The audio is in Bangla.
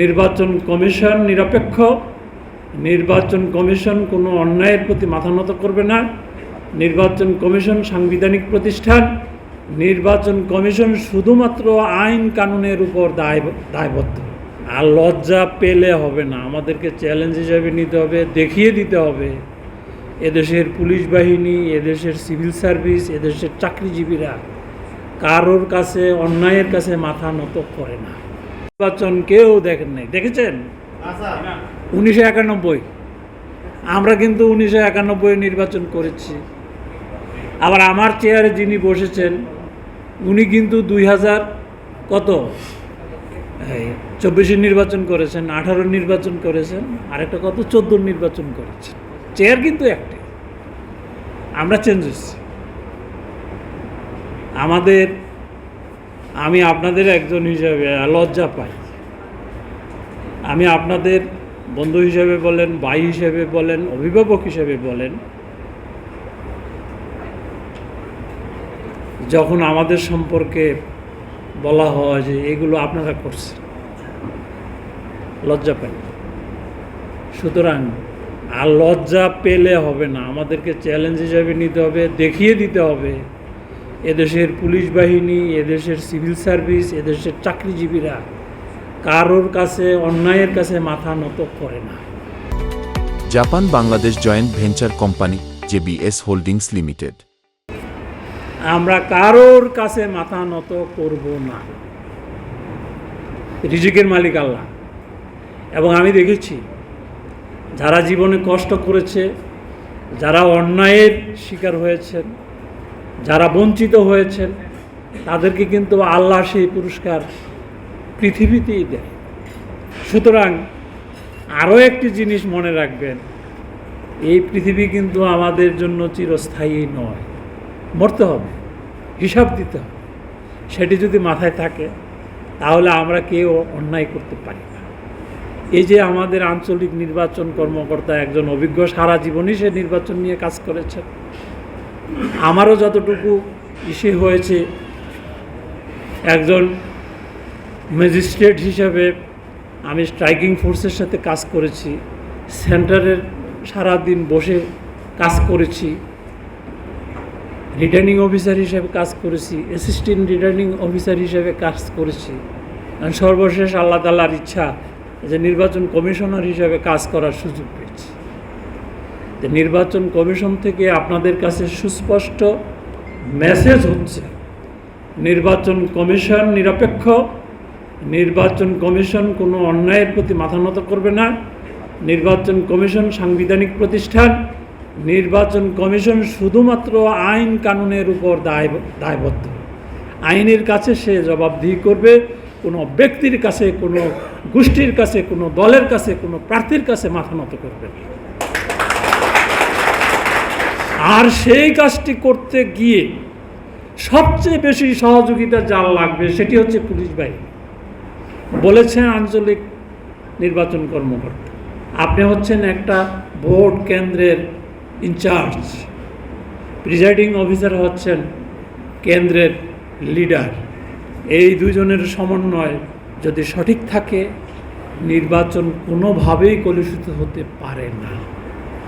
নির্বাচন কমিশন নিরপেক্ষ, নির্বাচন কমিশন কোনো অন্যায়ের প্রতি মাথা নত করবে না, নির্বাচন কমিশন সাংবিধানিক প্রতিষ্ঠান, নির্বাচন কমিশন শুধুমাত্র আইন কানুনের উপর দায়, দায়বদ্ধ। আর লজ্জা পেলে হবে না, আমাদেরকে চ্যালেঞ্জ হিসাবে নিতে হবে, দেখিয়ে দিতে হবে। এদেশের পুলিশ বাহিনী, এদেশের সিভিল সার্ভিস, এদেশের চাকরিজীবীরা কারোর কাছে, অন্যায়ের কাছে মাথা নত করে না। নির্বাচন কেউ দেখেন নাই। দেখেছেন? উনিশশো একানব্বই। আমরা কিন্তু উনিশশো একানব্বই নির্বাচন করেছি। আবার আমার চেয়ারে যিনি বসেছেন উনি কিন্তু দুই হাজার কত? চব্বিশে নির্বাচন করেছেন আঠারো নির্বাচন করেছেন আরেকটা কত? চোদ্দ নির্বাচন করেছেন। চেয়ার কিন্তু একটাই আমরা চেঞ্জ হচ্ছি আমাদের আমি আপনাদের একজন হিসাবে লজ্জা পাই। আমি আপনাদের বন্ধু হিসেবে বলেন, ভাই হিসেবে বলেন, অভিভাবক হিসেবে বলেন, যখন আমাদের সম্পর্কে বলা হয় যে এগুলো আপনারা করছেন, লজ্জা পাই। সুতরাং আর লজ্জা পেলে হবে না। আমাদেরকে চ্যালেঞ্জ হিসাবে নিতে হবে, দেখিয়ে দিতে হবে। এদেশের পুলিশ বাহিনী এদেশের সিভিল সার্ভিস এদেশের চাকরিজীবীরা কারোর কাছে অন্যায়ের কাছে মাথা নত করে না। Japan Bangladesh joint venture company JBS holdings limited. আমরা কারোর কাছে মাথা নত করব না। রিজিকের মালিক আল্লাহ। এবং আমি দেখেছি যারা জীবনে কষ্ট করেছে যারা অন্যায়ের শিকার হয়েছেন যারা বঞ্চিত হয়েছেন, তাদেরকে কিন্তু আল্লাহ সেই পুরস্কার পৃথিবীতেই দেয় সুতরাং আরও একটি জিনিস মনে রাখবেন, এই পৃথিবী কিন্তু আমাদের জন্য চিরস্থায়ী নয়। মরতে হবে, হিসাব দিতে হবে। সেটি যদি মাথায় থাকে, তাহলে আমরা কেউ অন্যায় করতে পারি না। এই যে আমাদের আঞ্চলিক নির্বাচন কর্মকর্তা একজন অভিজ্ঞ সারা জীবনই সে নির্বাচন নিয়ে কাজ করেছেন আমারও যতটুকু ইসে হয়েছে, একজন ম্যাজিস্ট্রেট হিসাবে আমি স্ট্রাইকিং ফোর্সের সাথে কাজ করেছি, সেন্টারের সারা দিন বসে কাজ করেছি, রিটার্নিং অফিসার হিসেবে কাজ করেছি, অ্যাসিস্ট্যান্ট রিটার্নিং অফিসার হিসেবে কাজ করেছি। সর্বশেষ আল্লাহ তালার ইচ্ছা যে নির্বাচন কমিশনার হিসেবে কাজ করার সুযোগ পেয়েছি। নির্বাচন কমিশন থেকে আপনাদের কাছে সুস্পষ্ট মেসেজ হচ্ছে, নির্বাচন কমিশন নিরপেক্ষ, নির্বাচন কমিশন কোনো অন্যায়ের প্রতি মাথা নত করবে না, নির্বাচন কমিশন সাংবিধানিক প্রতিষ্ঠান, নির্বাচন কমিশন শুধুমাত্র আইন কানুনের উপর দায় দায়বদ্ধ আইনের কাছে সে জবাবদিহি করবে, কোনো ব্যক্তির কাছে, কোনো গোষ্ঠীর কাছে, কোনো দলের কাছে, কোনো প্রার্থীর কাছে মাথা নত করবে না। আর সেই কাজটি করতে গিয়ে সবচেয়ে বেশি সহযোগিতা যার লাগবে সেটি হচ্ছে পুলিশ বাহিনী। বলেছেন আঞ্চলিক নির্বাচন কর্মকর্তা। আপনি হচ্ছেন একটা ভোট কেন্দ্রের ইনচার্জ। প্রিজাইডিং অফিসার হচ্ছেন কেন্দ্রের লিডার। এই দুজনের সমন্বয় যদি সঠিক থাকে, নির্বাচন কোনোভাবেই কলুষিত হতে পারে না।